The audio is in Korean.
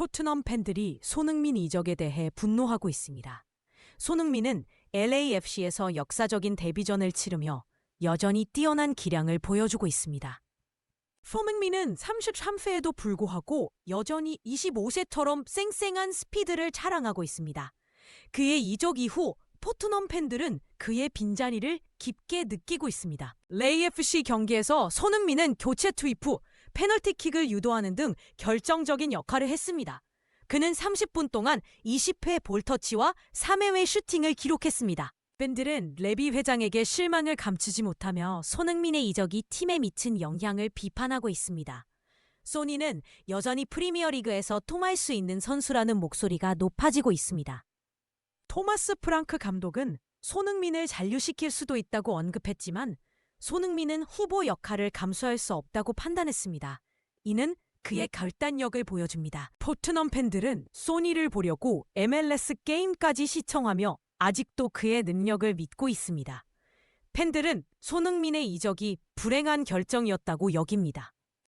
토트넘 팬들이 손흥민 이적에 대해 분노하고 있습니다. 손흥민은 LAFC에서 역사적인 데뷔전을 치르며 여전히 뛰어난 기량을 보여주고 있습니다. 손흥민은 33세에도 불구하고 여전히 25세처럼 쌩쌩한 스피드를 자랑하고 있습니다. 그의 이적 이후 포트넘 팬들은 그의 빈자리를 깊게 느끼고 있습니다. 레이FC 경기에서 손흥민은 교체 투입 후 페널티킥을 유도하는 등 결정적인 역할을 했습니다. 그는 30분 동안 20회 볼터치와 3회의 슈팅을 기록했습니다. 팬들은 레비 회장에게 실망을 감추지 못하며 손흥민의 이적이 팀에 미친 영향을 비판하고 있습니다. 소니는 여전히 프리미어리그에서 통할 수 있는 선수라는 목소리가 높아지고 있습니다. 토마스 프랑크 감독은 손흥민을 잔류시킬 수도 있다고 언급했지만 손흥민은 후보 역할을 감수할 수 없다고 판단했습니다. 이는 그의 결단력을 보여줍니다. 포트넘 팬들은 소니를 보려고 MLS 게임까지 시청하며 아직도 그의 능력을 믿고 있습니다. 팬들은 손흥민의 이적이 불행한 결정이었다고 여깁니다.